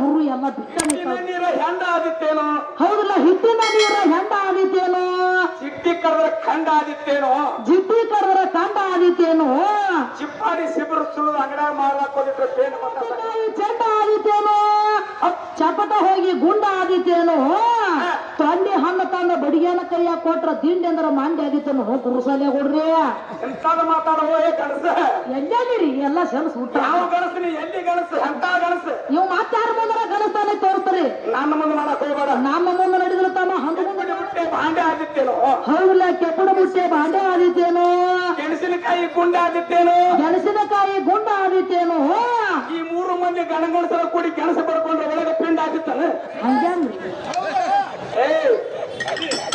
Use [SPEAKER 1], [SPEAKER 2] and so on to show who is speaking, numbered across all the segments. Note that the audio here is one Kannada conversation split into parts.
[SPEAKER 1] ಅವರು ಎಲ್ಲ ಬಿಟ್ಟ
[SPEAKER 2] ನೀರ ಹೆಂಡ ಆದಿತ್ತೇನೋ?
[SPEAKER 1] ಹೌದಲ್ಲ ಹಿಟ್ಟಿನ ನೀರ ಹೆಂಡ ಆದಿತ್ತೇನೋ?
[SPEAKER 2] ಚಿಟ್ಟಿ ಕರೆದ್ರ ಖಂಡ ಆದಿತ್ತೇನೋ?
[SPEAKER 1] ಜಿಟ್ಟಿ ಕರೆದ್ರ ಕಂಡ ಆದಿತ್ತೇನೋ?
[SPEAKER 2] ಚಿಪ್ಪಾಡಿ ಸಿಬ್ರು ಸುಳ್ಳು ಅಂಗಡ ಮಾರ್ಲಾಕ್ ಚಂಡ ಪೇನ್
[SPEAKER 1] ಆದಿತ್ತೇನೋ? ಚಪಟ ಹೋಗಿ ಗುಂಡ ಆದಿತ್ತೇನೋ? ತೊಂಡಿ ಹಣ್ಣು ತಂದ ಬಡಿಗೆನ ಕೈಯ ಕೊಟ್ರ ತಿಂಡಿ ಅಂದ್ರ ಮಂಡಿ ಹೋಗಿ ಕುರುಸಾಲೆ ಕೊಡ್ರಿ
[SPEAKER 2] ಎಂತಾದ
[SPEAKER 1] ಎಲ್ಲೆಲ್ಲಿರಿ? ಎಲ್ಲ ಸೆಣಸ್ ಊಟ.
[SPEAKER 2] ಯಾವ ಗಣಸ ಎಲ್ಲಿ ಗಣಸ ಎಂತ ಗಣಸ
[SPEAKER 1] ನೀವು ಮತ್ತಾರ ಮುಂದರ ಕನಸ್ತಾನೆ ತೋರ್ತಾರೆ
[SPEAKER 2] ನಮ್ಮ ಮುಂದೆ ಮಾಡಕ್ ಹೋಗ್ಬೇಡ.
[SPEAKER 1] ನಮ್ಮ ಮುಂದೆ ನಡೆದ್ರ ತಮ್ಮ ಹಣ್ಣು ಮುಂದೆ
[SPEAKER 2] ಮುಟ್ಟೆ ಭಾಂಡೆ ಆದಿತ್ತೇನೋ?
[SPEAKER 1] ಹೌದಲ್ಲ ಕೆಪ್ಪಡ ಮುಟ್ಟೆ ಬಾಂಡೆ ಆದಿತ್ತೇನೋ?
[SPEAKER 2] ಗೆಣಸಿನಕಾಯಿ ಗುಂಡ ಆದಿತ್ತೇನೋ?
[SPEAKER 1] ಗೆಣಸಿನಕಾಯಿ ಗುಂಡ ಆದಿತ್ತೇನೋ?
[SPEAKER 2] ಈ ಮೂರು ಮಂದಿ ಗಣಗಣಸರ ಕೂಡಿ ಕೆಲಸ ಪಡ್ಕೊಂಡ್ರೆ ಒಳಗೆ ಪಿಂಡ ಆಗಿತ್ತಲ್ಲ
[SPEAKER 1] ಹಂಗಂದ್ರಿ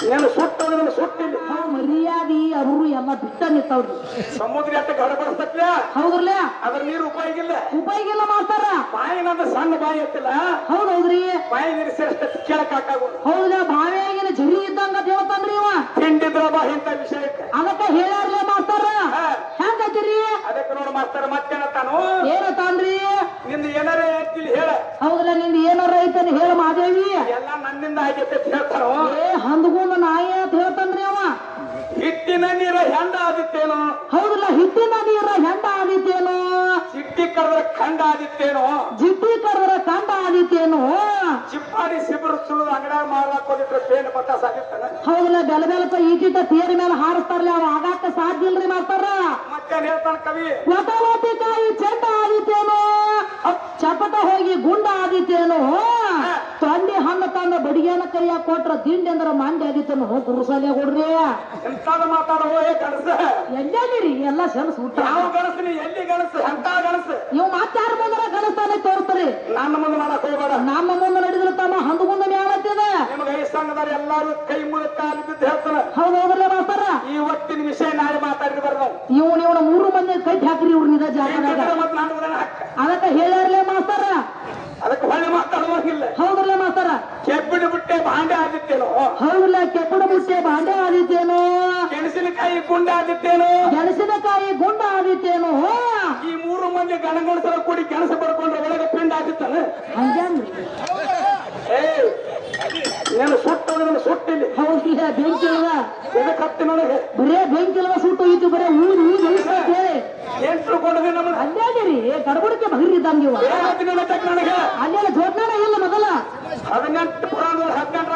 [SPEAKER 2] నేను ಸುಟ್ಟು ನನ್ನ ಸುಟ್ಟಿಲ್ಲ
[SPEAKER 1] ನಾವು ಮರ್ಯಾದಿ ಅವರು ಎಲ್ಲ ಬಿಟ್ಟ ನಿಂತವ್ರಿ.
[SPEAKER 2] ಸಮುದ್ರ ಎಟ್ಟ ಗಡಬಡಿಸ್ತತ್ಲ
[SPEAKER 1] ಹೌದ್ರಲ್ಲ?
[SPEAKER 2] ಅದ್ರ ನೀರು ಉಪಯೋಗಿಲ್ಲ
[SPEAKER 1] ಉಪಯೋಗಿಲ್ಲ ಮಾಡ್ತಾರ
[SPEAKER 2] ಬಾಯಿನಂದ ಸಣ್ಣ ಬಾಯಿ ಇತ್ತಿಲ್ಲ
[SPEAKER 1] ಹೌದ್ ಹೌದ್ರಿ
[SPEAKER 2] ಬಾಯಿ ನೀರು ಸೇರಿಸ್ತ ಕೇಳಕ್ ಹಾಕಾಗೋದು
[SPEAKER 1] ಬಾವಿಯಾಗಿನ ಜರಿ ಇದ್ದಂಗ ಅಂತ ಹೇಳ್ತಾನ್ರಿ ಇವ.
[SPEAKER 2] ತಿಂಡಿದ್ರ ಬಾ ಇಂತ ವಿಷಯಕ್ಕೆ
[SPEAKER 1] ಅದಕ್ಕೆ ಹೇಳ್ಯಾರ್ಲೆ ಮಾಡ್ತಾರ ಹೆಂಗೈತಿರಿ
[SPEAKER 2] ಅದಕ್ಕೆ ನೋಡ್ ಮಾಸ್ತರ ಮತ್ತೇನತ್ತಾನು?
[SPEAKER 1] ಏನತ್ತಾನ್ರಿ?
[SPEAKER 2] ನಿಂದು ಏನಾರ ಎತ್ತಿಲ್ಲ ಹೇಳ.
[SPEAKER 1] ಹೌದಲ್ಲ ನಿಂದ ಏನಾರ ಐತೇನು ಹೇಳ ಮಾದೇವಿ
[SPEAKER 2] ಎಲ್ಲ ನನ್ನಿಂದ ಆಗೈತೆ ಅಂತ ಹೇಳ್ತಾರೋ
[SPEAKER 1] ಏ ಹಂದಗುಂದ ನಾಯಿ ಅಂತ ಹೇಳ್ತಾನ್ರಿ ಅವ.
[SPEAKER 2] ಹಿಟ್ಟಿನ ನೀರ ಹೆಂಡ ಆದಿತ್ತೇನೋ?
[SPEAKER 1] ಹೌದಲ್ಲ ಹಿಟ್ಟಿನ ನೀರ ಹೆಂಡ ಆದಿತೇನೋ
[SPEAKER 2] ಚಿಟ್ಟಿ ಕರೆದ್ರ ಖಂಡ ಆದಿತ್ತೇನೋ?
[SPEAKER 1] ಜಿಟ್ಟಿ ಕರೆದ್ರ ಕಂಡ ಆದಿತ್ತೇನೋ
[SPEAKER 2] ಚಿಪ್ಪಾಡಿ ಸಿಬಿರು ಸುಳಿದು ಅಂಗಡ್ಯಾಗ ಮಾರ್ಲಾಕ್ ಹೋಗಿಟ್ರೆ ಪೇನ್ ಬತ್ತಾಸ ಆಗಿತ್ತಾನೆ
[SPEAKER 1] ಹೌದಲ್ಲ ಬೆಲ ಬೆಲಕ ಈಟಿಟ ತೇರಿ ಮೇಲೆ ಹಾರಿಸ್ತಾರಲ್ಲ ಅವ ಆಗಾಕ ಸಾಧ್ಯ ಇಲ್ರಿ ಮಾಡ್ತಾರ
[SPEAKER 2] ಮತ್ತೆ ಹೇಳ್ತಾನ ಕವಿ?
[SPEAKER 1] ವಟವಟಿ ಕಾಯಿ ಚಂಡ ಆದಿತ್ತೇನೋ ಚಪಟ ಹೋಗಿ ಗುಂಡ ಆದಿತ್ತೇನು ತಂದಿ ಹಣ್ಣು ತಂದ ಬಡಿಗೆನ ಕೈಯ ಕೊಟ್ರ ತಿಂಡಿ ಅಂದ್ರ ಮಂಡಿ ಆದಿತ್ತೇನು ಗುರುಸಾಲೆ ಕೊಡ್ರಿ
[SPEAKER 2] ಎಂತಾದ ಮಾತಾಡೋ ಏ ಗಣಸ
[SPEAKER 1] ಎಲ್ಲೆಲ್ಲಿರಿ? ಎಲ್ಲ ಸೆಣಸ್
[SPEAKER 2] ಯಾವ ಗಣಸು ಎಲ್ಲಿ ಗಣಸ? ಅಂತ ಗಣಸ?
[SPEAKER 1] ಇವ್ ಮತ್ತಾರ ಮುಂದರ ಕನಸ್ತಾನೆ ತೋರ್ತಾರೆ
[SPEAKER 2] ನನ್ನ ಮುಂದೆ ಮಾಡಕ್ ಹೋಗ್ಬೇಡ.
[SPEAKER 1] ನಮ್ಮ ಮುಂದೆ ನಡೆದ್ರೆ ತಮ್ಮ ಹಂದಗುಂದ ಮುಂದೆ
[SPEAKER 2] ನಿಮ್ಗೆ ಈ ಸಂಘದವ್ರು ಎಲ್ಲಾರು ಕೈ ಮುಗಿದ ಕಾಲು ಬಿದ್ದು
[SPEAKER 1] ಹೌದ್ ಹೌದ್ರಲ್ಲ ಮಾಡ್ತಾರ
[SPEAKER 2] ಇವತ್ತಿನ ವಿಷಯ ನಾಳೆ ಮಾತಾಡಿ ಬರ್ದು
[SPEAKER 1] ಇವ್ನ ಇವನ ಮೂರು ಮಂದಿ ಕೈ ಹಾಕ್ರಿ ಇವ್ರ ನಿಜ ಅದಕ್ಕೆ ಹೇಳ್ಯಾರ್ಲೆ ಮಾಸ್ತಾರ.
[SPEAKER 2] ಅದಕ್ಕೆ ಹೊಳ್ಳಿ ಮಾತಾಡುವಾಗಿಲ್ಲ
[SPEAKER 1] ಹೌದ್ರಲ್ಲ ಮಾಸ್ತಾರ.
[SPEAKER 2] ಕೆಬ್ಬಿನ ಬಿಟ್ಟೆ ಬಾಂಡೆ ಆದಿತ್ತೇನೋ?
[SPEAKER 1] ಹೌದಲ್ಲ ಕೆಪ್ಪಡ ಮುಟ್ಟೆ ಬಾಂಡೆ ಆದಿತ್ತೇನೋ?
[SPEAKER 2] ಗೆಣಸಿನಕಾಯಿ ಗುಂಡ ಆದಿತ್ತೇನೋ?
[SPEAKER 1] ಗೆಣಸಿನಕಾಯಿ ಗುಂಡ ಆದಿತ್ತೇನೋ?
[SPEAKER 2] ಈ ಮಂದಿ ಗಣಗಣಸರ ಕೂಡಿ ಕೆಲಸ ಪಡ್ಕೊಂಡ್ರೆ ಒಳಗೆ ಪಿಂಡ
[SPEAKER 1] ಆಗುತ್ತಾನೆ
[SPEAKER 2] ಏ నేను ಸುಟ್ಟು ನನ್ನ ಸುಟ್ಟಿಲ್ಲಿ
[SPEAKER 1] ಹೌದಿಲ್ಲ ಬೆಂಕಿ ಇಲ್ವ
[SPEAKER 2] ಎದಕ್ಕೆ ಹತ್ತಿ ನನಗೆ.
[SPEAKER 1] ಬರೇ ಬೆಂಕಿ ಇಲ್ವ ಸುಟ್ಟು ಹೋಯ್ತು ಬರೇ ಊರು ಊರು ಹೇಳಿ
[SPEAKER 2] ಏನ್ ತಿಳ್ಕೊಂಡಿದೆ ಅಲ್ಲೇ
[SPEAKER 1] ಅಲ್ಲೇದಿರಿ ಗಡಬಡಿಕೆ ಬಹಿರಿದ್ದಂಗ ಇವ.
[SPEAKER 2] ಏನಾಯ್ತು ನನಗೆ ನನಗೆ.
[SPEAKER 1] ಅಲ್ಲೆಲ್ಲ ಜೋಡ್ನಾನ ಇಲ್ಲ ಮೊದಲ.
[SPEAKER 2] ಹದಿನೆಂಟು ಹದಿನೆಂಟರ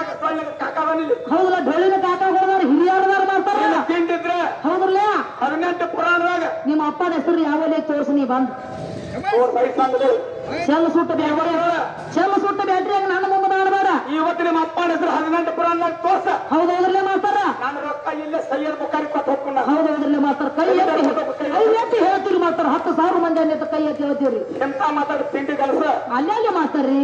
[SPEAKER 2] ಕಾಕ ಬಂದಿಲ್ಲ
[SPEAKER 1] ಹೌದಲ್ಲ ಡೊಳ್ಳಿನ ಕಾಕ ಹೊಡೆದಾರ ಹಿರಿಯರದಾರ ಮಾಡ್ತಾರ
[SPEAKER 2] ನೀನು ತಿಂಡಿದ್ರೆ
[SPEAKER 1] ಹೌದ್ರಲ್ಲ
[SPEAKER 2] ಹದಿನೆಂಟು ಪುರಾಣದಾಗ.
[SPEAKER 1] ನಿಮ್ಮ ಅಪ್ಪನ ಹೆಸರು ಯಾವಲ್ಲೇ ತೋರಿಸಿ ನೀ ಬಂದ್.
[SPEAKER 2] ಅವ್ರ
[SPEAKER 1] ಚೆಲ್ಲ ಸುಟ್ಟ ಬ್ಯಾಟ್ರಿ ಚೆಲ್ಲ ಸುಟ್ಟ ಬ್ಯಾಟ್ರಿ ನನ್ನ ಮುಂದೆ ಮಾಡಬೇಡ?
[SPEAKER 2] ಇವತ್ತು ನಿಮ್ಮ ಅಪ್ಪನ ಹೆಸರು ಹದಿನೆಂಟು ಪುರಾಣದಾಗ ತೋರ್ಸ.
[SPEAKER 1] ಹೌದೌದ್ರಲ್ಲೇ ಮಾಡ್ತಾರ
[SPEAKER 2] ನಾನು ರೊಕ್ಕ ಇಲ್ಲೇ ಸೈಯದ್ ಮುಖಾರಿ ಕೊಟ್ಟು ಹೋಗ್ಕೊಂಡ.
[SPEAKER 1] ಹೌದೌದ್ರಲ್ಲೇ ಮಾಡ್ತಾರ ಕೈ ಎತ್ತಿ ಕೈ ಎತ್ತಿ ಹೇಳ್ತೀರಿ ಮಾಡ್ತಾರ ಹತ್ತು ಸಾವಿರ ಮಂದಿ ಅನ್ನಿತ ಕೈ ಎತ್ತಿ ಹೇಳ್ತೀವ್ರಿ
[SPEAKER 2] ಎಂತ ಮಾತಾಡ ತಿಂಡಿ ಕೆಲಸ?
[SPEAKER 1] ಅಲ್ಲೇ ಮಾಡ್ತಾರ್ರಿ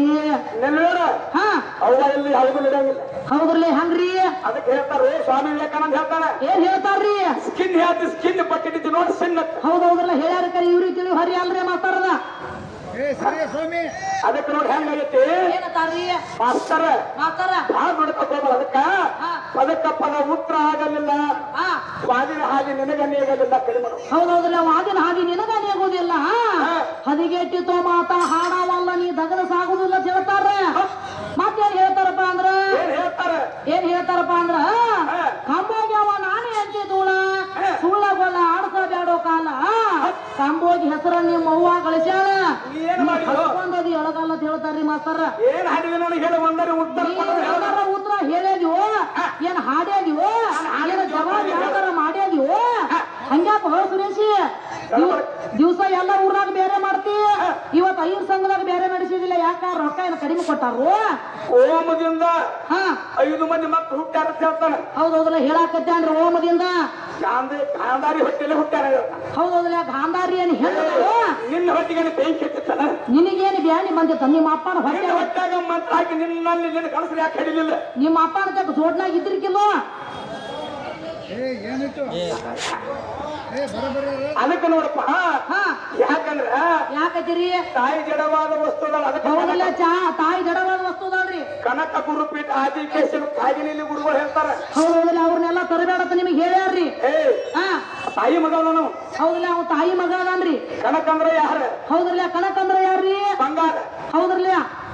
[SPEAKER 2] ನೆಲ್ಲೋಡ
[SPEAKER 1] ಹಾ.
[SPEAKER 2] ಅವಾಗ ಇಲ್ಲಿ ಇರಂಗಿಲ್ಲ
[SPEAKER 1] ಹೌದ್ರಲ್ಲೇ ಹಂಗ್ರಿ?
[SPEAKER 2] ಅದಕ್ಕೆ ಹೇಳ್ತಾರ ಸ್ವಾಮಿ ವಿವೇಕಾನಂದ ಹೇಳ್ತಾನೆ.
[SPEAKER 1] ಏನ್ ಹೇಳ್ತಾರ್ರಿ?
[SPEAKER 2] ಸ್ಕಿನ್ ಹೇಳ್ತಿ ಸ್ಕಿನ್ ಬಕೆಟ್ ಇದ್ದು ನೋಡಿ ಸಿನ್ನ
[SPEAKER 1] ಹೌದೌದ್ರಲ್ಲ ಹೇಳ್ಯಾರ ಕರಿ ಇವ್ರಿ ತಿಳಿ ಹರಿ ಅಲ್ರಿ ಮಾತಾಡದ
[SPEAKER 2] ಅದಕ್ಕೆ ನೋಡಿ ಹೆಂಗಾಗೈತಿ ಮಾಸ್ತರ.
[SPEAKER 1] ಮಾತಾರ
[SPEAKER 2] ಭಾಳ ನೋಡಿ ಹೋಗಲ್ಲ ಅದಕ್ಕ?
[SPEAKER 1] ಹಾ.
[SPEAKER 2] ಪದಕ್ಕ ಪದ ಉತ್ತರ ಆಗಲಿಲ್ಲ.
[SPEAKER 1] ಹಾ.
[SPEAKER 2] ಸ್ವಾಮಿನ ಹಾಗೆ ನಿನಗೆ ನೀಗಲಿಲ್ಲ ಕಡಿಮೆ
[SPEAKER 1] ಹೌದೌದ್ರಲ್ಲ ವಾದಿನ ಹಾದಿ ನಿನಗ ಆಗೋದಿಲ್ಲ ಹದಿಗೆಟ್ಟಿತೋ ಮಾತಾ ಹಾಡವಲ್ಲ ನೀ ದಗದ ಸಾಗುದಿಲ್ಲ ಅಂತ ಹೇಳ್ತಾರ ಮತ್ತೇನ್ ಹೇಳ್ತಾರಪ್ಪ ಅಂದ್ರ
[SPEAKER 2] ಏನ್ ಹೇಳ್ತಾರೆ
[SPEAKER 1] ಏನ್ ಹೇಳ್ತಾರಪ್ಪ ಅಂದ್ರ ಕಂಬೋಗಿ ಅವ ನಾನೇ ಅಂತೆ ಧೂಳ ಸುಳ್ಳಗೊಲ್ಲ ಆಡ್ಸ ಬ್ಯಾಡೋ ಕಾಲ ಕಂಬೋಗಿ ಹೆಸರ ನಿಮ್ಮ ಅವ್ವ ಗಳಿಸ್ಯಾಳ
[SPEAKER 2] ನೀ ಏನ್ ಮಾಡಿದ್ರು
[SPEAKER 1] ಕಳ್ಕೊಂಡದಿ ಎಳಗಲ್ಲ ಅಂತ ಹೇಳ್ತಾರ್ರಿ ಮಾಸ್ತರ
[SPEAKER 2] ಏನ್ ಹಾಡಿದೆ ನನಗೆ ಹೇಳಿ ಒಂದರೆ ಉತ್ತರ
[SPEAKER 1] ನೀ
[SPEAKER 2] ಕೊಡೋದು ಹೇಳ್ದ.
[SPEAKER 1] ಏನಾರ ಉತ್ತರ ಹೇಳ್ಯಾದಿವೋ ಏನ್ ಹಾಡ್ಯಾದಿವೋ ಏನ ಜವಾಬ್ ಯಾವ್ದಾರ ಮಾಡ್ಯಾದಿವೋ ಹಂಗ್ಯಾಕ ಹೋ ಸುರೇಶಿ? ದಿವಸ ಎಲ್ಲ ಊರಾಗ ಬೇರೆ ಮಾಡ್ತಿ. ಇವತ್ತು ಐದು ಸಂಘದಾಗ ಬೇರೆ ನಡೆಸಿದಿಲ್ಲ. ಯಾಕ ರೊಕ್ಕ ಏನ್ ಕಡಿಮೆ ಕೊಟ್ಟಾರು
[SPEAKER 2] ಓಮದಿಂದ
[SPEAKER 1] ಹಾ.
[SPEAKER 2] ಐದು ಮಂದಿ ಮಕ್ಕಳು ಹುಟ್ಟಾರ ಹೇಳ್ತಾನೆ.
[SPEAKER 1] ಹೌದೌದಲ್ಲ ಅಂದ್ರೆ ಓಮದಿಂದ.
[SPEAKER 2] ಗಾಂಧಿ ಗಾಂಧಾರಿ ಹೊಟ್ಟೆಲೆ ಹುಟ್ಟಾರ
[SPEAKER 1] ಹೌದೌದಲ್ಲ ಗಾಂಧಾರಿ ಏನ್ ಹೇಳಿದ್ರು
[SPEAKER 2] ನಿನ್ನ ಹೊಟ್ಟಿಗೆ ಬೆಂಕಿ ಎತ್ತಿತ್ತಾನ
[SPEAKER 1] ನಿನಗೇನು ಬ್ಯಾನಿ ಬಂದಿತ್ತ? ನಿಮ್ಮ ಅಪ್ಪನ ಹೊಟ್ಟೆ
[SPEAKER 2] ಹೊಟ್ಟಾಗ ಮಂತ್ರ ಹಾಕಿ ನಿನ್ನಲ್ಲಿ ನಿನ್ನ ಕನಸು ಯಾಕೆ ಹಿಡಿಲಿಲ್ಲ?
[SPEAKER 1] ನಿಮ್ಮ ಅಪ್ಪನ ಜೊತೆ ಜೋಡ್ನಾಗ ಇದ್ರಿಕಿಲ್ಲ
[SPEAKER 2] ಅದಕ್ಕೆ ನೋಡಪ್ಪ
[SPEAKER 1] ಹಾ?
[SPEAKER 2] ಯಾಕಂದ್ರ
[SPEAKER 1] ಯಾಕತ್ತೀರಿ?
[SPEAKER 2] ತಾಯಿ ಜಡವಾದ ವಸ್ತುಗಳ ಅದಕ್ಕೆ
[SPEAKER 1] ಹೌದಲ್ಲ ಚಾ ತಾಯಿ ಜಡವಾದ ವಸ್ತು ಅದಾಳ್ರಿ
[SPEAKER 2] ಕನಕ ಗುರುಪೀಠ ಆದಿಕೇಶನ ಕಾಗಿನಲ್ಲಿ ಗುರುಗಳು ಹೇಳ್ತಾರೆ.
[SPEAKER 1] ಹೌದಲ್ಲ ಅವ್ರನ್ನೆಲ್ಲ ತರಬೇಡತ್ತ ನಿಮಗೆ ಹೇಳ್ಯಾರ್ರಿ.
[SPEAKER 2] ತಾಯಿ ಮಗಳನು.
[SPEAKER 1] ಹೌದಲ್ಲ ಅವ್ನು ತಾಯಿ ಮಗ ಅದಾನ್ರಿ
[SPEAKER 2] ಕನಕ ಅಂದ್ರೆ ಯಾರ?
[SPEAKER 1] ಹೌದ್ರಲ್ಲ ಕಣಕಂದ್ರ ಯಾರ್ರಿ?
[SPEAKER 2] ಬಂಗಾರ.
[SPEAKER 1] ಹೌದ್ರಲ್ಲ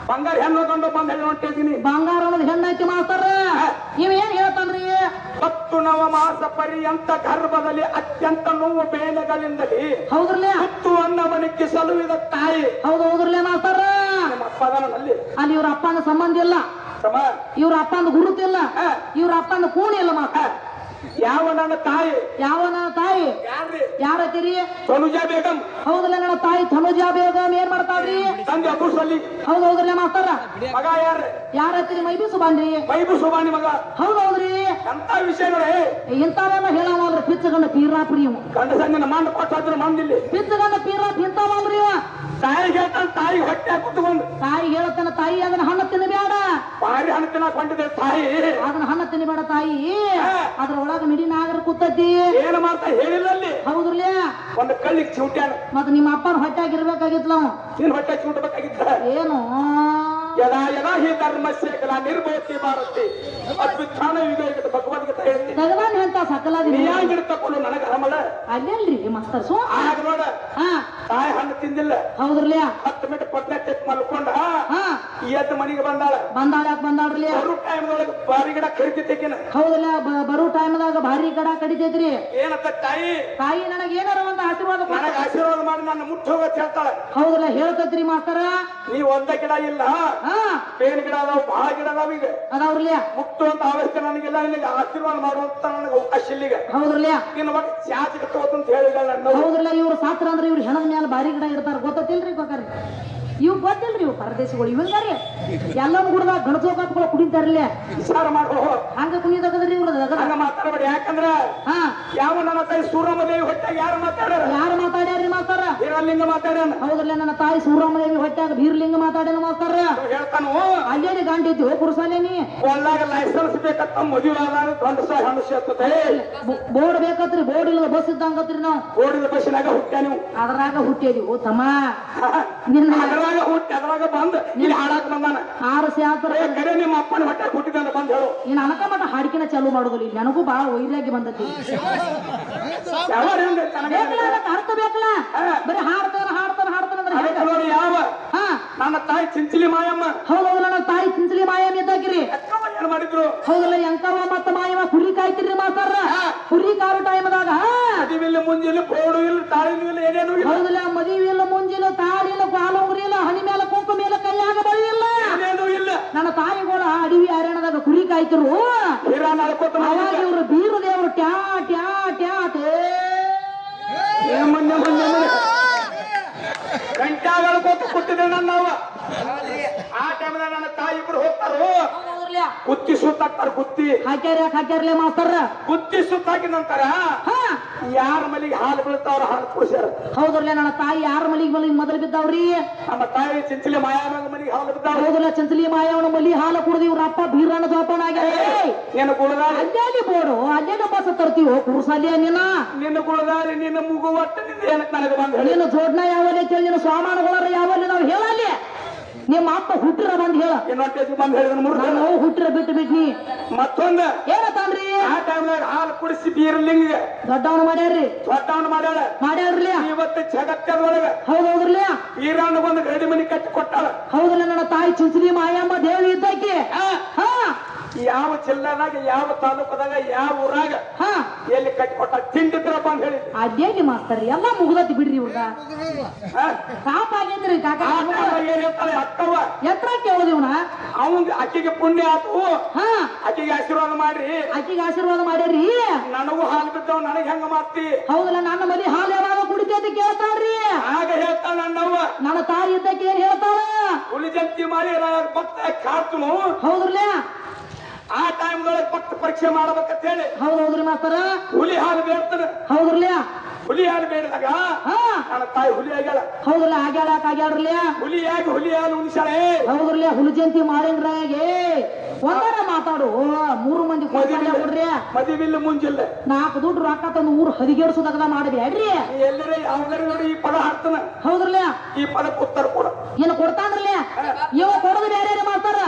[SPEAKER 2] ಬಂಗಾರ ಹೆಣ್ಣು ಗಂಡು ಬಂದ ಹೆಣ್ಣು ಹೊಂಟಿದ್ದೀನಿ
[SPEAKER 1] ಬಂಗಾರ ಅನ್ನೋದು ಹೆಣ್ಣೈತಿ ಮಾಸ್ತರ. ನೀವ್ ಏನ್ ಹೇಳ್ತಾನ್ರಿ?
[SPEAKER 2] ಹತ್ತು ನವ ಮಾಸ ಪರ್ಯಂತ ಗರ್ಭದಲ್ಲಿ ಅತ್ಯಂತ ನೋವು ಬೇನೆಗಳಿಂದಲೇ
[SPEAKER 1] ಹೌದ್ರಲ್ಲೇ?
[SPEAKER 2] ಹತ್ತು ಅನ್ನ ಮನಿಕ್ಕೆ ಸಲುವಿದ ತಾಯಿ
[SPEAKER 1] ಹೌದು ಹೌದ್ರಲ್ಲ ಮಾಸ್ತರ?
[SPEAKER 2] ನಮ್ಮ ಅಪ್ಪ ಅದಾನಲ್ಲಿ
[SPEAKER 1] ಅಲ್ಲಿ ಇವ್ರ ಅಪ್ಪನ ಸಂಬಂಧ ಇಲ್ಲ. ಇವ್ರ ಅಪ್ಪನ ಗುರುತಿಲ್ಲ. ಇವ್ರ ಅಪ್ಪನ ಕೂಣಿ ಇಲ್ಲ ಮಾಸ್ತರ.
[SPEAKER 2] ಯಾವ ನನ್ನ ತಾಯಿ?
[SPEAKER 1] ಯಾವ ನನ್ನ ತಾಯಿ? ಯಾರತ್ತೀರಿ?
[SPEAKER 2] ತನುಜಾ ಬೇಗಂ.
[SPEAKER 1] ಹೌದಲ್ಲ ನನ್ನ ತಾಯಿ ತನುಜಾ ಬೇಗಂ ಏನ್ ಮಾಡ್ತಾವ್ರಿ?
[SPEAKER 2] ತಂದೆ ಅಬು
[SPEAKER 1] ಹೌದು ಹೌದ್ರಿ ಮಾಸ್ತರ.
[SPEAKER 2] ಮಗ ಯಾರ
[SPEAKER 1] ಯಾರತ್ತೀರಿ ಮೈಬಿ ಬೀಸು ಬಂದ್ರಿ?
[SPEAKER 2] ಮೈಬು ಸುಬಾನಿ ಮಗ.
[SPEAKER 1] ಹೌದ್ ಹೌದ್ರಿ.
[SPEAKER 2] ಎಂತ ವಿಷಯಗಳೇ
[SPEAKER 1] ಇಂತಾವೆಲ್ಲ ಹೇಳವಲ್ರಿ ಪಿಚ್ಚಗಂಡ ಪೀರಾಪ್ರಿ ಇವ
[SPEAKER 2] ಗಂಡ ಸಂಗನ ಮಂಡ ಕೊಟ್ಟಾದ್ರು ಮಂದಿಲ್ಲಿ
[SPEAKER 1] ಪಿಚ್ಚಗಂಡ ಪೀರಾಪ್ ಇವ.
[SPEAKER 2] ತಾಯಿಗೆ ಹೇಳ್ತಾನೆ ತಾಯಿ ಹೊಟ್ಟೆ ಕುತ್ಕೊಂಡು.
[SPEAKER 1] ತಾಯಿ ಹೇಳತನ ತಾಯಿ ಅದನ್ನ ಹಣ್ಣು ತಿನ್ನಬೇಡ.
[SPEAKER 2] ಬಾರಿ ಹಣ್ಣು ತಿನ್ನಕ್ ಹೊಂಟಿದೆ ತಾಯಿ.
[SPEAKER 1] ಅದನ್ನ ಹಣ್ಣು ತಿನ್ನಬೇಡ ತಾಯಿ. ಅದ್ರ ಒಳಗ ಮಿಡಿ ನಾಗರ ಕೂತತಿ
[SPEAKER 2] ಏನು ಮಾಡ್ತಾ ಹೇಳಿಲ್ಲ ಅಲ್ಲಿ?
[SPEAKER 1] ಹೌದ್ರಲ್ಲ
[SPEAKER 2] ಒಂದು ಕಳ್ಳಿಗೆ ಚಿವುಟ್ಯಾನ
[SPEAKER 1] ಮತ್ ನಿಮ್ಮ ಅಪ್ಪನ ಹೊಟ್ಟಾಗಿರ್ಬೇಕಾಗಿತ್ಲ ಅವ?
[SPEAKER 2] ನೀನ್ ಹೊಟ್ಟೆ ಚಿವುಟಬೇಕಾಗಿದ್ದ
[SPEAKER 1] ಏನು?
[SPEAKER 2] ಯದಾ ಯದಾ ಹಿ ಧರ್ಮಸ್ಯ ಕಲಾ ನಿರ್ಭವತಿ ಭಾರತಿ ಅದ್ಭುತಾನ ವಿವೇಕದ ಭಗವದ್ಗೀತೆ ಹೇಳ್ತೀನಿ
[SPEAKER 1] ತಗದಾನ ಅಂತ ಸಕಲಾದಿ
[SPEAKER 2] ನೀ ತಕೊಂಡು ನನಗ ಹರಮಲ
[SPEAKER 1] ಅಲ್ಲೇನ್ರಿ ಮಾಸ್ತರ್ ಸೋ?
[SPEAKER 2] ಆಗ ನೋಡ.
[SPEAKER 1] ಹಾ.
[SPEAKER 2] ತಾಯಿ ಹಣ್ಣು ತಿಂದಿಲ್ಲ.
[SPEAKER 1] ಹೌದ್ರಲ್ಲ
[SPEAKER 2] ಹತ್ತು ಮಿನಿಟ್ ತೆತ್ ಮಲ್ಕೊಂಡ
[SPEAKER 1] ಹಾ.
[SPEAKER 2] ಎದ್ದು ಮನೆಗೆ ಬಂದಾಳ.
[SPEAKER 1] ಬಂದಾಳ ಯಾಕೆ ಬಂದಾಳ್ರಿ
[SPEAKER 2] ಬರೋ ಟೈಮ್ದೊಳಗೆ ಭಾರಿ ಗಿಡ ಕಡಿತೈತಿನ
[SPEAKER 1] ಹೌದಲ್ಲ ಬರೋ ಟೈಮ್ದಾಗ ಭಾರಿ ಗಿಡ ಕಡಿತೈತ್ರಿ.
[SPEAKER 2] ಏನಂತ ತಾಯಿ?
[SPEAKER 1] ತಾಯಿ ನನಗೆ ಏನಾರ ಒಂದು ಆಶೀರ್ವಾದ
[SPEAKER 2] ನನಗೆ ಆಶೀರ್ವಾದ ಮಾಡಿ ನನ್ನ ಮುಟ್ಟ ಹೋಗತ್ ಹೇಳ್ತಾಳ.
[SPEAKER 1] ಹೌದಲ್ಲ ಹೇಳ್ತೈತ್ರಿ ಮಾಸ್ತರ.
[SPEAKER 2] ನೀ ಒಂದ ಗಿಡ ಇಲ್ಲ.
[SPEAKER 1] ಹಾ.
[SPEAKER 2] ಬೇನ್ ಗಿಡ ಅದಾವ ಬಹಳ ಗಿಡ ಅದಾವ ಈಗ.
[SPEAKER 1] ಅದಾವ್ರಲ್ಲ
[SPEAKER 2] ಮುಟ್ಟು ಅಂತ ಅವಶ್ಯ ನನಗಿಲ್ಲ ಇಲ್ಲಿಗೆ ಆಶೀರ್ವಾದ ಮಾಡುವಂತ ನನಗೆ ಅವಕಾಶ ಇಲ್ಲಿಗೆ. ಈಗ
[SPEAKER 1] ಹೌದ್ರಲ್ಲ
[SPEAKER 2] ನಿನ್ನ ಮಗ ಚಾಚಿ ಅಂತ ನನ್ನ
[SPEAKER 1] ಹೌದ್ರಲ್ಲ ಇವ್ರು ಸಾತ್ರ ಅಂದ್ರೆ ಇವ್ರು ಹೆಣದ ಮೇಲೆ ಭಾರಿ ಗಿಡ ಇರ್ತಾರ ಗೊತ್ತಿಲ್ರಿ ಗೊತ್ತಾರಿ ಇವ್ ಗೊತ್ತಿಲ್ರಿ ಇವ್ ಪರದೇಶಗಳು. ಇವಂಗಾರಿ ಎಲ್ಲ ಗುಡ್ದಾಗ ಗಣಸೋಕಾತ್ಗಳು ಕುಡಿತಾರಲ್ಲೇ?
[SPEAKER 2] ವಿಚಾರ ಮಾಡೋ
[SPEAKER 1] ಹಂಗ ಕುಣಿದಾಗದ್ರಿ ಇವ್ರದ್ದು
[SPEAKER 2] ಮಾತಾಡಬೇಡಿ. ಯಾಕಂದ್ರ
[SPEAKER 1] ಹಾ.
[SPEAKER 2] ಯಾವ ನನ್ನ ತಾಯಿ ಸೂರಮದೇವಿ ಹೊಟ್ಟೆ ಯಾರು ಮಾತಾಡ್ಯಾರ?
[SPEAKER 1] ಯಾರು ಮಾತಾಡ್ಯಾರ್ರಿ ಮಾಸ್ತಾರ?
[SPEAKER 2] ಬೀರಲಿಂಗ ಮಾತಾಡ್ಯಾನ.
[SPEAKER 1] ಹೌದ್ರಲ್ಲ ನನ್ನ ತಾಯಿ ಸೂರಮ್ಮದೇವಿ ಹೊಟ್ಟಾಗ ಬೀರ್ಲಿಂಗ ಮಾತಾಡ್ಯಾನ ಮಾಸ್ತಾರ?
[SPEAKER 2] ಹೇಳ್ತಾನು.
[SPEAKER 1] ಅಲ್ಲೇನಿ ಗಾಂಡಿದ್ದು ಕುರುಸಾಲೇನಿ
[SPEAKER 2] ಒಳ್ಳಾಗ ಲೈಸೆನ್ಸ್ ಬೇಕತ್ತ ಮದುವೆ ಆದಾಗ ಗಂಡಸ
[SPEAKER 1] ಬೋರ್ಡ್ ಬೇಕತ್ರಿ ಬೋರ್ಡ್ ಇಲ್ಲದ ಬಸ್ ಇದ್ದಂಗತ್ರಿ ನಾವು.
[SPEAKER 2] ಓಡಿದ ಬಸ್ಸಿನಾಗ ಹುಟ್ಟ್ಯಾ ನೀವು?
[SPEAKER 1] ಅದ್ರಾಗ ಹುಟ್ಟಿದ್ವಿ ಓ ತಮ್ಮ ನಿನ್ನ
[SPEAKER 2] ಅದ್ರಾಗ ಹುಟ್ಟಿ ಅದ್ರಾಗ ಬಂದ್ ಇಲ್ಲಿ ಹಾಡಾಕ್ ಬಂದಾನ.
[SPEAKER 1] ಆರು ಶಾಸ್ತ್ರ
[SPEAKER 2] ಏ ಕರೆ ನಿಮ್ಮ ಅಪ್ಪನ ಹೊಟ್ಟೆ ಹುಟ್ಟಿದಾನ ಬಂದ್ ಹೇಳು.
[SPEAKER 1] ನೀನ್ ಅನಕ ಮಟ್ಟ ಹಾಡಿಕೆನ ಚಾಲು ಮಾಡೋದಿಲ್ಲ. ಇಲ್ಲಿ ನನಗೂ ಬಾಳ ವೈರಾಗಿ ಅದಕ್ಕೆ ಅರ್ಥ ಬೇಕಲ್ಲ? ಬರೀ ಹಾಡ್ತಾನ ಹಾಡ್ತಾನ ಹಾಡ್ತಾನ ಅಂದ್ರೆ
[SPEAKER 2] ಅದಕ್ಕೆ ನೋಡಿ ಯಾವ?
[SPEAKER 1] ಹಾ.
[SPEAKER 2] ನನ್ನ ತಾಯಿ ಚಿಂಚಿಲಿ ಮಾಯಮ್ಮ.
[SPEAKER 1] ಹೌದೌದು ತಾಯಿ ಚಿಂಚಲಿ ಮಾಯಮ್
[SPEAKER 2] ಎದ್ದಾಕಿರಿ ಏನ್ ಮಾಡಿದ್ರು
[SPEAKER 1] ಹೌದಲ್ಲ ಎಂಕವ್ವ ಮತ್ತ ಮಾಯವ ಕುರಿ ಕಾಯ್ತಿರಿ ಮಾತಾರ ಕುರಿ ಕಾರು ಟೈಮ್ದಾಗ
[SPEAKER 2] ಮದುವೆಲ್ಲಿ ಮುಂಜಿಲ್ಲ ಬೋಡು ಇಲ್ಲ ತಾಳಿನೂ ಇಲ್ಲ ಏನೇನು ಇಲ್ಲ.
[SPEAKER 1] ಹೌದಲ್ಲ ಮದುವೆ ಇಲ್ಲ ಮುಂಜಿಲ್ಲ ತಾಳಿಲ್ಲ ಕಾಲುಂಗ್ರಿ ಇಲ್ಲ ಹಣಿ ಮೇಲೆ ಕುಂಕು ಮೇಲೆ ಕೈಯಾಗ ಬಳಿ ಇಲ್ಲ.
[SPEAKER 2] ಏನೇನು ಇಲ್ಲ.
[SPEAKER 1] ನನ್ನ ತಾಯಿಗಳ ಅಡವಿ ಅರಣ್ಯದಾಗ ಕುರಿ ಕಾಯ್ತಿರು. ಅವಾಗ ಇವರು ಬೀರು ದೇವರು ಟ್ಯಾ ಟ್ಯಾ ಟ್ಯಾ
[SPEAKER 2] ಏ ಮೊನ್ನೆ ಮೊನ್ನೆ ಮೊನ್ನೆ. ಗಂಟಾ ನಡ್ಕೋತ ಕೂತಿದ್ದೆ ನನ್ನವ್ವ ಆ ಟೈಮ್ದಾಗ ನನ್ನ ತಾಯಿ ಇಬ್ರು ಹೋಗ್ತಾರೋ? ಕುತ್ತಿ ಸುತ್ತಾಕ್ತಾರ ಕುತ್ತಿ
[SPEAKER 1] ಹಾಕ್ಯಾರ ಯಾಕೆ ಹಾಕ್ಯಾರ್ಲೆ ಮಾಸ್ತರ
[SPEAKER 2] ಕುತ್ತಿ ಸುತ್ತಾಕಿ ನಂತರ
[SPEAKER 1] ಹಾ.
[SPEAKER 2] ಯಾರ ಮಲಿಗೆ ಹಾಲು ಬೀಳ್ತಾವ್ರ ಹಾಲು ಕುಡಿಸ್ಯಾರ?
[SPEAKER 1] ಹೌದ್ರಲ್ಲ ನನ್ನ ತಾಯಿ ಯಾರ ಮಲಿಗೆ ಮಲಿ ಮೊದಲು ಬಿದ್ದಾವ್ರಿ?
[SPEAKER 2] ನಮ್ಮ ತಾಯಿ ಚಂಚಲಿ ಮಾಯಾವನ ಮಲಿಗೆ ಹಾಲು ಬಿದ್ದಾವ
[SPEAKER 1] ಹೌದಲ್ಲ ಚಂಚಲಿ ಮಾಯಾವನ ಮಲಿ ಹಾಲು ಕುಡ್ದು ಇವ್ರ ಅಪ್ಪ ಬೀರಣ್ಣ ಜೋಪಾನ ಆಗ್ಯಾರ.
[SPEAKER 2] ನಿನ್ನ ಗುಳದಾರಿ
[SPEAKER 1] ಅಲ್ಲೇಲಿ ಬೋಡು ಅಲ್ಲೇಲಿ ಬಸ್ ತರ್ತೀವೋ? ಕುರುಸಲ್ಲಿ ನೀನ
[SPEAKER 2] ನಿನ್ನ ಗುಳದಾರಿ ನಿನ್ನ ಮುಗು ಒಟ್ಟ ನಿಂದ ಏನಕ್ಕೆ ನನಗೆ ಬಂದ ಹೇಳಿ.
[SPEAKER 1] ನೀನು ಜೋಡ್ನ ಯಾವಲ್ಲಿ ಕೇಳಿ ನಿನ್ನ ಯಾವಲ್ಲಿ ನಾವು ಹೇಳಲ್ಲಿ? ನಿಮ್ಮ ಅಪ್ಪ ಹುಟ್ಟರ ಬಂದ್ ಹೇಳ.
[SPEAKER 2] ಇನ್ನೊಟ್ಟೆ ಬಂದು ಹೇಳಿದ ಮೂರು
[SPEAKER 1] ನಾನು ಹುಟ್ಟಿರ ಬಿಟ್ಟು ಬಿಟ್ನಿ.
[SPEAKER 2] ಮತ್ತೊಂದು.
[SPEAKER 1] ಏನತ್ತಾನ್ರಿ
[SPEAKER 2] ಆ ಟೈಮ್ನಾಗ ಹಾಲು ಕುಡಿಸಿ ಬೀರ್ಲಿಂಗ್
[SPEAKER 1] ದೊಡ್ಡವನ್ ಮಾಡ್ಯಾರ್ರಿ.
[SPEAKER 2] ದೊಡ್ಡವನ್ ಮಾಡ್ಯಾಳ.
[SPEAKER 1] ಮಾಡ್ಯಾರ್ಲಿ
[SPEAKER 2] ಇವತ್ತು ಜಗತ್ತದೊಳಗ
[SPEAKER 1] ಹೌದೌದ್ರಲ್ಲ
[SPEAKER 2] ಬೀರಣ್ಣ ಬಂದು ಗಡಿ ಮನಿ ಕಟ್ಟಿ ಕೊಟ್ಟಾಳ.
[SPEAKER 1] ಹೌದಲ್ಲ ನನ್ನ ತಾಯಿ ಚಿಂಚಿನಿ ಮಾಯಮ್ಮ ದೇವಿ ಇದ್ದಕ್ಕೆ? ಹಾ?
[SPEAKER 2] ಯಾವ ಜಿಲ್ಲೆದಾಗ ಯಾವ ತಾಲೂಕದಾಗ ಯಾವ ಊರಾಗ
[SPEAKER 1] ಹಾ.
[SPEAKER 2] ಎಲ್ಲಿ ಕಟ್ಟಿ ಕೊಟ್ಟ ತಿಂಡಿದ್ರಪ್ಪ ಅಂತ ಹೇಳಿ
[SPEAKER 1] ಅದೇಲಿ ಮಾಸ್ತರ್ ಎಲ್ಲ ಮುಗ್ದತಿ ಬಿಡ್ರಿ ಇವಾಗ. ಕಾಪ್ ಆಗೈತ್ರಿ ಕಾಕ
[SPEAKER 2] ಹೇಳ್ತಾಳೆ ಅಕ್ಕವ್ವ?
[SPEAKER 1] ಎತ್ರ ಕೇಳೋದಿವ್ನ
[SPEAKER 2] ಅವಂಗ ಆಕೆಗೆ ಪುಣ್ಯ ಆತು.
[SPEAKER 1] ಹಾ.
[SPEAKER 2] ಅಕ್ಕಿಗೆ ಆಶೀರ್ವಾದ ಮಾಡ್ರಿ.
[SPEAKER 1] ಅಕ್ಕಿಗೆ ಆಶೀರ್ವಾದ ಮಾಡ್ಯಾರಿ
[SPEAKER 2] ನನಗೂ ಹಾಲು ಬಿದ್ದವ್ ನನಗೆ ಹೆಂಗ ಮಾಡ್ತಿ?
[SPEAKER 1] ಹೌದಲ್ಲ ನನ್ನ ಮನೆ ಹಾಲು ಯಾವಾಗ ಕುಡಿತೈತಿ ಕೇಳ್ತಾಳ್ರಿ.
[SPEAKER 2] ಆಗ ಹೇಳ್ತಾಳ ನನ್ನವ್ವ.
[SPEAKER 1] ನನ್ನ ತಾಯಿ ಇದ್ದಕ್ಕೆ ಏನ್ ಹೇಳ್ತಾಳ.
[SPEAKER 2] ಹುಲಿ ಜಂತಿ ಮಾಡಿ ಭಕ್ತ ಕಾಡ್ತನು
[SPEAKER 1] ಹೌದ್ರಲ್ಲ?
[SPEAKER 2] ಆ ಟೈಮ್ ಒಳಗೆ ಪಕ್ಕ ಪರೀಕ್ಷೆ ಮಾಡ್ಬೇಕಂತ ಹೇಳಿ
[SPEAKER 1] ಹೌದ್ರಿ ಮಾಸ್ತರ?
[SPEAKER 2] ಹುಲಿ ಹಾಲು ಬೇಡ್ತಾನೆ
[SPEAKER 1] ಹೌದ್ರಲ್ಲ
[SPEAKER 2] ಹುಲಿ ಹಾಲು ಬೇಡಿದಾಗ
[SPEAKER 1] ಹಾ.
[SPEAKER 2] ನನ್ನ ತಾಯಿ ಹುಲಿ ಆಗ್ಯಾಳ.
[SPEAKER 1] ಹೌದ್ರಲ್ಲ ಆಗ್ಯಾಳ ಆಗ್ಯಾಡ್ರಲ್ಲ
[SPEAKER 2] ಆಗಿ ಹುಲಿ ಹಾಲು ಉಣಿಸಾಳೆ
[SPEAKER 1] ಹೌದ್ರಲ್ಲ ಹುಲಿ ಜಯಂತಿ ಮಾಡಿದ್ರಾಗೆ ಒಂದರ ಮಾತಾಡು. ಮೂರು ಮಂದಿ ಕೊಡ್ರಿ
[SPEAKER 2] ಮದಿವಿಲ್ಲ ಮುಂಜಿಲ್ಲ.
[SPEAKER 1] ನಾಲ್ಕು ದುಡ್ಡು ರೊಕ್ಕ ತಂದು ಊರು ಹದಿಗೇಡ್ಸೋದಾಗ ಮಾಡಬೇಡ್ರಿ
[SPEAKER 2] ಎಲ್ಲರೇ ಯಾವ್ದಾರ ನೋಡಿ ಈ ಪದ ಹಾಡ್ತಾನ.
[SPEAKER 1] ಹೌದ್ರಲ್ಲ
[SPEAKER 2] ಈ ಪದಕ್ಕೆ ಉತ್ತರ ಕೊಡ.
[SPEAKER 1] ಏನು ಕೊಡ್ತಾನ್ರಲ್ಲ ಇವ ಕೊಡೋದು ಬೇರೆ ಮಾಸ್ತಾರ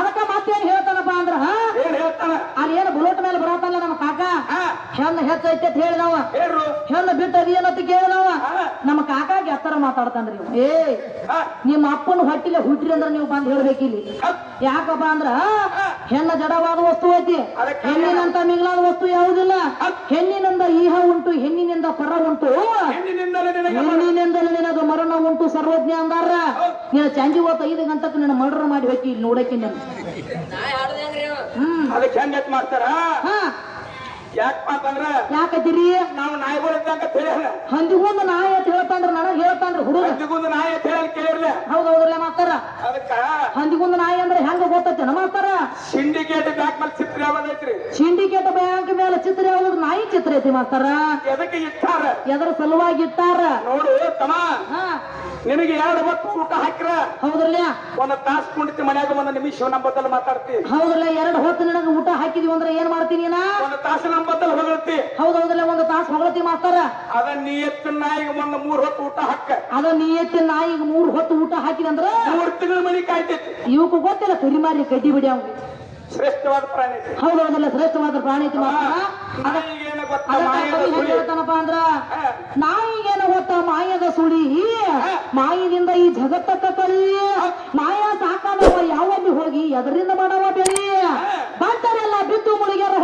[SPEAKER 1] ಅದಕ್ಕ ಮತ್ತೇನ್ ಹೇಳ್ತಾನಪ್ಪ ಅಂದ್ರ ಹಾ
[SPEAKER 2] ಏನ್ ಹೇಳ್ತಾನ
[SPEAKER 1] ಅಲ್ಲಿ ಏನು ಬುಲೆಟ್ ಮೇಲೆ ಬರತ್ತಲ್ಲ ನಮ್ಮ ಕಾಕ
[SPEAKER 2] ಹಾ
[SPEAKER 1] ಹೆಂದ ಹೆಚ್ಚೈತೆ ಅಂತ ಹೇಳಿದವ ಹೆಣ್ಣು ಬಿಟ್ಟು ಅದೇನಂತ ಕೇಳಿದವ. ನಮ್ಮ ಕಾಕಾಗೆ ಎತ್ತರ ಮಾತಾಡ್ತಾನ್ರಿ. ಏ ನಿಮ್ಮ ಅಪ್ಪನ ಹೊಟ್ಟಿಲೆ ಹುಟ್ಟ್ರಿ ಅಂದ್ರೆ ನೀವು ಬಂದ್
[SPEAKER 2] ಹೇಳ್ಬೇಕಿ.
[SPEAKER 1] ಯಾಕಪ್ಪ ಅಂದ್ರ ಹೆಣ್ಣ ಜಡವಾದ ವಸ್ತು ಐತಿ. ಹೆಣ್ಣಿನಂತ ಮಿಗಿಲಾದ ವಸ್ತು ಯಾವುದಿಲ್ಲ. ಹೆಣ್ಣಿನಿಂದ ಈಹ ಉಂಟು ಹೆಣ್ಣಿನಿಂದ ಪರ ಉಂಟು.
[SPEAKER 2] ಹೆಣ್ಣಿನಿಂದ ನಿನಗೆ ಮರಣ.
[SPEAKER 1] ಉಂಟು ಸರ್ವಜ್ಞ ಅಂದಾರ. ನೀನು ಚಂಜಿ ಹೊತ್ತು ಐದು ಗಂಟಕ್ಕೆ ನಿನ್ನ ಮರ್ಡರ್ ಮಾಡಿ ಹೋಗಿ ಇಲ್ಲಿ ನೋಡಕ್ಕೆ ನೀನು ಹ್ಮ್.
[SPEAKER 2] ಅದಕ್ಕೆ ಹೆಂಗ್ ಮಾಡ್ತಾರ? ಅಂತಂದ್ರ
[SPEAKER 1] ಯಾಕತ್ತೀರಿ?
[SPEAKER 2] ನಾವು ನಾಯಿಗಳು ಅಂತ ತಿಳಿಯಲ್ಲ
[SPEAKER 1] ಹಂದಿಗೊಂದು ನಾಯಿ ಅಂತ ಹೇಳ್ತಾನ್ರಿ ನನಗ್ ಹೇಳ್ತಾನ್ರಿ ಹುಡುಗ.
[SPEAKER 2] ಹಂದಿಗೊಂದು ನಾಯಿ ಅಂತ ಹೇಳಿ ಕೇಳಿರ್ಲ
[SPEAKER 1] ಹೌದ್ರಲ್ಲ ಮಾಸ್ತಾರ?
[SPEAKER 2] ಅದಕ್ಕ
[SPEAKER 1] ಹಂದಿಗೊಂದು ನಾಯಿ ಅಂದ್ರೆ ಹೆಂಗ ಗೊತ್ತೈತೆ ಮಾಸ್ತಾರ?
[SPEAKER 2] ಸಿಂಡಿಕೇಟ್ ಬ್ಯಾಂಕ್ ಮೇಲೆ ಚಿತ್ರ ಯಾವ್ದೈತ್ರಿ
[SPEAKER 1] ಸಿಂಡಿಕೇಟ್ ಬ್ಯಾಂಕ್ ಮೇಲೆ ಚಿತ್ರ ಯಾವ್ದು ನಾಯಿ ಚಿತ್ರ ಐತಿ ಮಾಸ್ತಾರ.
[SPEAKER 2] ಎದಕ್ಕೆ ಇಟ್ಟಾರ?
[SPEAKER 1] ಎದರ ಸಲುವಾಗಿ ಇಟ್ಟಾರ?
[SPEAKER 2] ನೋಡು ತಮ್ಮ.
[SPEAKER 1] ಹಾ.
[SPEAKER 2] ನಿನಗೆ ಎರಡು ಹೊತ್ತು ಊಟ ಹಾಕಿರ.
[SPEAKER 1] ಹೌದ್ರಲ್ಲ?
[SPEAKER 2] ಒಂದ್ ತಾಸ್ ಕುಂಡಿತಿ ಮನ್ಯಾಗ ಒಂದ್ ನಿಮಿಷ ನಮ್ಮ ಬದಲು ಮಾತಾಡ್ತಿ.
[SPEAKER 1] ಹೌದ್ರಲ್ಲ ಎರಡು ಹೊತ್ತು ನಿನಗ ಊಟ ಹಾಕಿದ್ವಿ ಅಂದ್ರೆ ಏನ್ ಮಾಡ್ತೀನಿ ನಾ
[SPEAKER 2] ಒಂದ್ ತಾಸು ನಮ್ಮ ಹೊಗಳತಿ. ಹೊಗಳ್ತಿ
[SPEAKER 1] ಹೌದೌದ್ರಲ್ಲ ಒಂದ್ ತಾಸು ಹೊಗಳತಿ ಮಾಸ್ತಾರ.
[SPEAKER 2] ಅದ ನೀ ಎತ್ತಿನ ನಾಯಿಗೆ ಒಂದ್ ಮೂರ್ ಹೊತ್ತು ಊಟ ಹಾಕ.
[SPEAKER 1] ಅದ ಎತ್ತಿನ ನಾಯಿಗೆ ಮೂರ್ ಹೊತ್ತು ಊಟ ಹಾಕಿದಂದ್ರ
[SPEAKER 2] ಮೂರ್ ತಿಂಗಳ ಮನಿ ಕಾಯ್ತೈತಿ.
[SPEAKER 1] ಇವಕ್ಕೂ ಗೊತ್ತಿಲ್ಲ ಕರಿಮಾರಿ ಕಡ್ಡಿ ಬಿಡಿ ಅವ್ನಿಗೆ.
[SPEAKER 2] ಶ್ರೇಷ್ಠವಾದ ಪ್ರಾಣಿ.
[SPEAKER 1] ಹೌದು ಶ್ರೇಷ್ಠವಾದ ಪ್ರಾಣಿ ಐತಿ
[SPEAKER 2] ನಾಯಿಗೇನ ಗೊತ್ತ ಮಾಯದ ಸುಳಿ?
[SPEAKER 1] ಹೇಳ್ತಾನಪ್ಪ ಅಂದ್ರ
[SPEAKER 2] ಹಾ.
[SPEAKER 1] ನಾಯಿಗೇನ ಗೊತ್ತ ಮಾಯದ ಸುಳಿ? ಮಾಯದಿಂದ ಈ ಜಗತ್ತಕ್ಕ ಕಳಿ ಮಾಯ ಸಾಕಾದವ ಯಾವಲ್ಲಿ ಹೋಗಿ ಎದರಿಂದ ಮಾಡವ ಬೆಳಿ ಬಂಟರೆಲ್ಲ ಬಿದ್ದು ಮುಳುಗ್ಯಾರ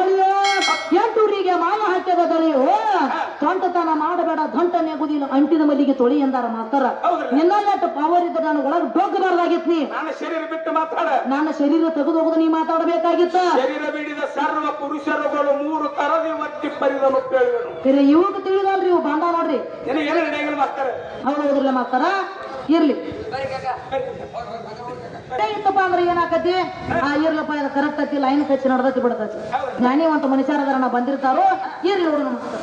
[SPEAKER 1] ಅಂಟಿದ ಮಲ್ಲಿಗೆ ತೊಳಿ ಎಂದಾರ ಮಾಡ್ತಾರ
[SPEAKER 2] ಹೌದ್ರಿ.
[SPEAKER 1] ನಿನ್ನಲ್ಲಟ್ಟು ಪವರ್ ಇದ್ದ ನಾನು ಒಳಗೆ ಡೊಗ್ಗಬಾರ್ದಾಗಿತ್ ನೀ.
[SPEAKER 2] ನಾನು ಶರೀರ ಬಿಟ್ಟು ಮಾತಾಡ.
[SPEAKER 1] ನನ್ನ ಶರೀರ ತೆಗೆದು ಹೋಗದು ನೀ ಮಾತಾಡಬೇಕಾಗಿತ್ತ?
[SPEAKER 2] ಶರೀರ ಬಿಡಿದ ಸರ್ವ ಪುರುಷರುಗಳು ಮೂರು ತರದಿ ಒತ್ತಿ ಪರಿದನು ಕೇಳಿದರು
[SPEAKER 1] ಬೇರೆ ಇವಾಗ ತಿಳಿದಲ್ರಿ ಇವು ಬಾಂಧ ನೋಡ್ರಿ. ಹೌದು ಹೌದ್ರಲ್ಲ ಮಾಸ್ತಾರ? ಇರ್ಲಿ. ಇತ್ತಪ್ಪ ಅಂದ್ರೆ ಏನಾಕತಿ ಆ ಇರ್ಲಪ್ಪ ಇದು ಕರೆಕ್ಟ್ ಐತಿ ಲೈನ್ ಕಚ್ಚಿ ನಡ್ದತಿ ಬಿಡ್ತೈತಿ. ಜ್ಞಾನಿವಂತ ಮನುಷ್ಯರ ಅದರ ಬಂದಿರ್ತಾರೋ ಇರ್ಲಿ ಅವ್ರು ನಮಸ್ಕಾರ